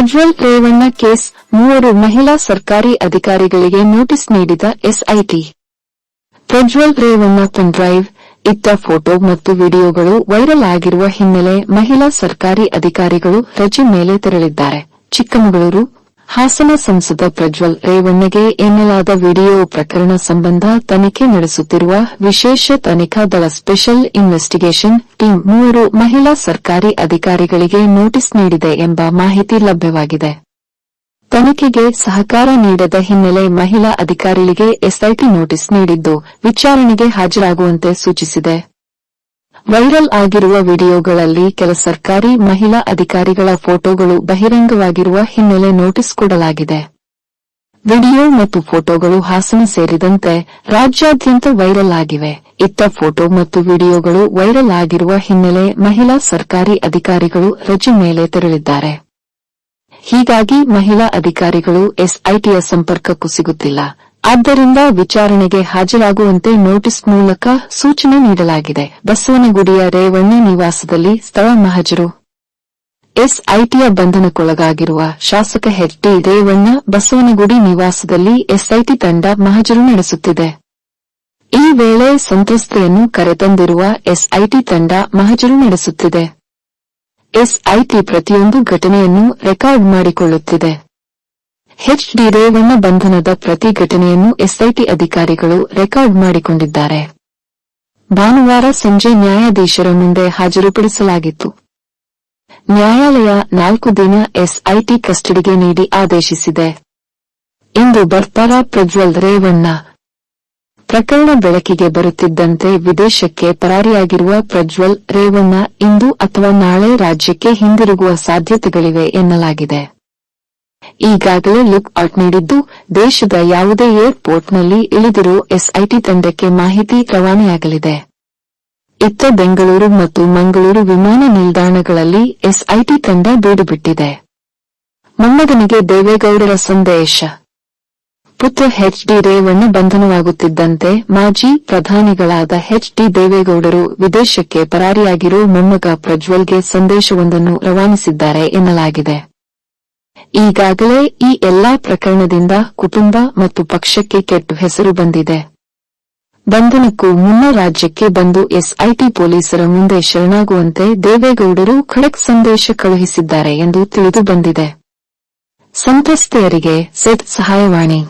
Prajwal Revanna case ಮೂವರು ಮಹಿಳಾ ಸರ್ಕಾರಿ ಅಧಿಕಾರಿಗಳಿಗೆ ನೋಟಿಸ್ ನೀಡಿದ SIT. Prajwal Revanna pen drive, ಇತ್ತ ಫೋಟೋ ಮತ್ತು ವಿಡಿಯೋಗಳು ವೈರಲ್ ಆಗಿರುವ ಹಿನ್ನೆಲೆ ಮಹಿಳಾ ಸರ್ಕಾರಿ ಅಧಿಕಾರಿಗಳು ರಜೆ ಮೇಲೆ ತೆರಳಿದ್ದಾರೆ. ಚಿಕ್ಕಮಗಳೂರು ಹಾಸನ ಸಂಸದ ಪ್ರಜ್ವಲ್ ರೇವಣ್ಣಗೆ ಎನ್ನಲಾದ ವಿಡಿಯೋ ಪ್ರಕರಣ ಸಂಬಂಧ ತನಿಖೆ ನಡೆಸುತ್ತಿರುವ ವಿಶೇಷ ತನಿಖಾ ದಳ ಸ್ಪೆಷಲ್ ಇನ್ವೆಸ್ಟಿಗೇಷನ್ ಟೀಮ್ ಮೂವರು ಮಹಿಳಾ ಸರ್ಕಾರಿ ಅಧಿಕಾರಿಗಳಿಗೆ ನೋಟಿಸ್ ನೀಡಿದೆ ಎಂಬ ಮಾಹಿತಿ ಲಭ್ಯವಾಗಿದೆ. ತನಿಖೆಗೆ ಸಹಕಾರ ನೀಡದ ಹಿನ್ನೆಲೆ ಮಹಿಳಾ ಅಧಿಕಾರಿಗಳಿಗೆ ಎಸ್ಐಟಿ ನೋಟಿಸ್ ನೀಡಿದ್ದು ವಿಚಾರಣೆಗೆ ಹಾಜರಾಗುವಂತೆ ಸೂಚಿಸಿದೆ. ವೈರಲ್ ಆಗಿರುವ ವಿಡಿಯೋಗಳಲ್ಲಿ ಕೆಲ ಸರ್ಕಾರಿ ಮಹಿಳಾ ಅಧಿಕಾರಿಗಳ ಫೋಟೋಗಳು ಬಹಿರಂಗವಾಗಿರುವ ಹಿನ್ನೆಲೆ ನೋಟಿಸ್ ಕೊಡಲಾಗಿದೆ. ವಿಡಿಯೋ ಮತ್ತು ಫೋಟೋಗಳು ಹಾಸನ ಸೇರಿದಂತೆ ರಾಜ್ಯಾದ್ಯಂತ ವೈರಲ್ ಆಗಿವೆ. ಇತ್ತ ಫೋಟೋ ಮತ್ತು ವಿಡಿಯೋಗಳು ವೈರಲ್ ಆಗಿರುವ ಹಿನ್ನೆಲೆ ಮಹಿಳಾ ಸರ್ಕಾರಿ ಅಧಿಕಾರಿಗಳು ರಜೆ ಮೇಲೆ ತೆರಳಿದ್ದಾರೆ. ಹೀಗಾಗಿ ಮಹಿಳಾ ಅಧಿಕಾರಿಗಳು ಎಸ್ಐಟಿಯ ಸಂಪರ್ಕಕ್ಕೂ ಸಿಗುತ್ತಿಲ್ಲ. ಆದ್ದರಿಂದ ವಿಚಾರಣೆಗೆ ಹಾಜರಾಗುವಂತೆ ನೋಟಿಸ್ ಮೂಲಕ ಸೂಚನೆ ನೀಡಲಾಗಿದೆ. ಬಸವನಗುಡಿಯ ರೇವಣ್ಣ ನಿವಾಸದಲ್ಲಿ ಸ್ಥಳ ಮಹಜರು. ಎಸ್ಐಟಿಯ ಬಂಧನಕ್ಕೊಳಗಾಗಿರುವ ಶಾಸಕ ಹೆಟ್ಟಿ ರೇವಣ್ಣ ಬಸವನಗುಡಿ ನಿವಾಸದಲ್ಲಿ ಎಸ್ಐಟಿ ತಂಡ ಮಹಜರು ನಡೆಸುತ್ತಿದೆ. ಈ ವೇಳೆ ಸಂತ್ರಸ್ತೆಯನ್ನು ಕರೆತಂದಿರುವ ಎಸ್ಐಟಿ ತಂಡ ಮಹಜರು ನಡೆಸುತ್ತಿದೆ. ಎಸ್ಐಟಿ ಪ್ರತಿಯೊಂದು ಘಟನೆಯನ್ನು ರೆಕಾರ್ಡ್ ಮಾಡಿಕೊಳ್ಳುತ್ತಿದೆ. ಎಚ್ ಡಿ ರೇವಣ್ಣ ಬಂಧನದ ಪ್ರತಿ ಘಟನೆಯನ್ನು ಎಸ್ಐಟಿ ಅಧಿಕಾರಿಗಳು ರೆಕಾರ್ಡ್ ಮಾಡಿಕೊಂಡಿದ್ದಾರೆ. ಭಾನುವಾರ ಸಂಜೆ ನ್ಯಾಯಾಧೀಶರ ಮುಂದೆ ಹಾಜರುಪಡಿಸಲಾಗಿತ್ತು. ನ್ಯಾಯಾಲಯ ನಾಲ್ಕು ದಿನ ಎಸ್ಐಟಿ ಕಸ್ಟಡಿಗೆ ನೀಡಿ ಆದೇಶಿಸಿದೆ. ಇಂದು ಬರ್ತಾರ ಪ್ರಜ್ವಲ್ ರೇವಣ್ಣ. ಪ್ರಕರಣ ಬೆಳಕಿಗೆ ಬರುತ್ತಿದ್ದಂತೆ ವಿದೇಶಕ್ಕೆ ಪರಾರಿಯಾಗಿರುವ ಪ್ರಜ್ವಲ್ ರೇವಣ್ಣ ಇಂದು ಅಥವಾ ನಾಳೆ ರಾಜ್ಯಕ್ಕೆ ಹಿಂದಿರುಗುವ ಸಾಧ್ಯತೆಗಳಿವೆ ಎನ್ನಲಾಗಿದೆ. ಈಗಾಗಲೇ ಲುಕ್ ಔಟ್ ನೀಡಿದ್ದು ದೇಶದ ಯಾವುದೇ ಏರ್ಪೋರ್ಟ್ನಲ್ಲಿ ಇಳಿದಿರೋ ಎಸ್ಐಟಿ ತಂಡಕ್ಕೆ ಮಾಹಿತಿ ರವಾನೆಯಾಗಲಿದೆ. ಇತ್ತ ಬೆಂಗಳೂರು ಮತ್ತು ಮಂಗಳೂರು ವಿಮಾನ ನಿಲ್ದಾಣಗಳಲ್ಲಿ ಎಸ್ಐಟಿ ತಂಡ ಬೀಡುಬಿಟ್ಟಿದೆ ಮೊಮ್ಮಗನಿಗೆ ದೇವೇಗೌಡರ ಸಂದೇಶ. ಪುತ್ರ ಎಚ್ ಡಿ ರೇವಣ್ಣ ಬಂಧನವಾಗುತ್ತಿದ್ದಂತೆ ಮಾಜಿ ಪ್ರಧಾನಿಗಳಾದ ಎಚ್ ಡಿ ದೇವೇಗೌಡರು ವಿದೇಶಕ್ಕೆ ಪರಾರಿಯಾಗಿರುವ ಮೊಮ್ಮಗ ಪ್ರಜ್ವಲ್ಗೆ ಸಂದೇಶವೊಂದನ್ನು ರವಾನಿಸಿದ್ದಾರೆ ಎನ್ನಲಾಗಿದೆ. ಈಗಾಗಲೇ ಈ ಎಲ್ಲಾ ಪ್ರಕರಣದಿಂದ ಕುಟುಂಬ ಮತ್ತು ಪಕ್ಷಕ್ಕೆ ಕೆಟ್ಟ ಹೆಸರು ಬಂದಿದೆ. ಬಂಧನಕ್ಕೂ ಮುನ್ನ ರಾಜ್ಯಕ್ಕೆ ಬಂದು ಎಸ್ಐಟಿ ಪೊಲೀಸರ ಮುಂದೆ ಶರಣಾಗುವಂತೆ ದೇವೇಗೌಡರು ಖಡಕ್ ಸಂದೇಶ ಕಳುಹಿಸಿದ್ದಾರೆ ಎಂದು ತಿಳಿದು ಬಂದಿದೆ. ಸಂತ್ರಸ್ತೆಯರಿಗೆ ಸೆಟ್ ಸಹಾಯವಾಣಿ.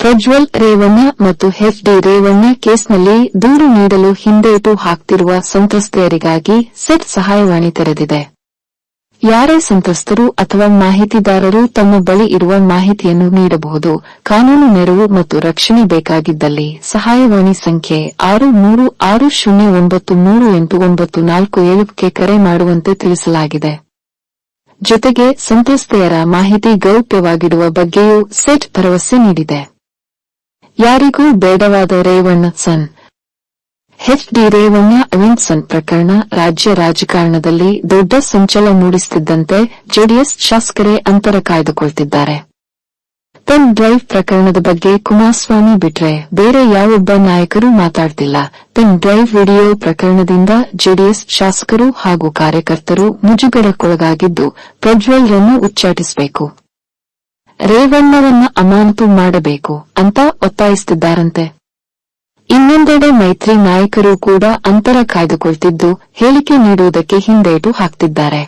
ಪ್ರಜ್ವಲ್ ರೇವಣ್ಣ ಮತ್ತು ಎಫ್ ಡಿ ರೇವಣ್ಣ ಕೇಸ್ನಲ್ಲಿ ದೂರು ನೀಡಲು ಹಿಂದೇಟು ಹಾಕ್ತಿರುವ ಸಂತ್ರಸ್ತೆಯರಿಗಾಗಿ ಸೆಟ್ ಸಹಾಯವಾಣಿ ತೆರೆದಿದೆ. ಯಾರೇ ಸಂತ್ರಸ್ತರು ಅಥವಾ ಮಾಹಿತಿದಾರರು ತಮ್ಮ ಬಳಿ ಇರುವ ಮಾಹಿತಿಯನ್ನು ನೀಡಬಹುದು. ಕಾನೂನು ನೆರವು ಮತ್ತು ರಕ್ಷಣೆ ಬೇಕಾಗಿದ್ದಲ್ಲಿ. ಸಹಾಯವಾಣಿ ಸಂಖ್ಯೆ ಆರು ಮೂರು ಆರು ಶೂನ್ಯ ಒಂಬತ್ತು ಮೂರು ಎಂಟು ಒಂಬತ್ತು ನಾಲ್ಕು ಏಳಕ್ಕೆ ಕರೆ ಮಾಡುವಂತೆ ತಿಳಿಸಲಾಗಿದೆ. ಜೊತೆಗೆ ಸಂತ್ರಸ್ತೆಯರ ಮಾಹಿತಿ ಗೌಪ್ಯವಾಗಿಡುವ ಬಗ್ಗೆಯೂ ಸೆಟ್ ಭರವಸೆ ನೀಡಿದೆ. ಯಾರಿಗೂ ಬೇಡವಾದ Revanna son H D Revanna ಅವಿನ್ಸನ್ ಪ್ರಕರಣ ರಾಜ್ಯ ರಾಜಕಾರಣದಲ್ಲಿ ದೊಡ್ಡ ಸಂಚಲ ಮೂಡಿಸುತ್ತಿದ್ದಂತೆ ಜೆಡಿಎಸ್ ಶಾಸಕರೇ ಅಂತರ ಕಾಯ್ದುಕೊಳ್ತಿದ್ದಾರೆ. ಪೆನ್ ಡ್ರೈವ್ ಪ್ರಕರಣದ ಬಗ್ಗೆ ಕುಮಾರಸ್ವಾಮಿ ಬಿಟ್ರೆ ಬೇರೆ ಯಾವೊಬ್ಬ ನಾಯಕರು ಮಾತಾಡ್ತಿಲ್ಲ. ಪೆನ್ ಡ್ರೈವ್ ವಿಡಿಯೋ ಪ್ರಕರಣದಿಂದ ಜೆಡಿಎಸ್ ಶಾಸಕರು ಹಾಗೂ ಕಾರ್ಯಕರ್ತರು ಮುಜುಗರಕ್ಕೊಳಗಾಗಿದ್ದು ಪ್ರಜ್ವಲ್ರನ್ನು ಉಚ್ಚಾಟಿಸಬೇಕು. ರೇವಣ್ಣರನ್ನ ಅಮಾನತು ಮಾಡಬೇಕು ಅಂತ ಒತ್ತಾಯಿಸುತ್ತಿದ್ದಾರಂತೆ. ಇನ್ನೊಂದೆಡೆ ಮೈತ್ರಿ ನಾಯಕರು ಕೂಡ ಅಂತರ ಕಾಯ್ದುಕೊಳ್ತಿದ್ದು ಹೇಳಿಕೆ ನೀಡುವುದಕ್ಕೆ ಹಿಂದೇಟು ಹಾಕ್ತಿದ್ದಾರೆ.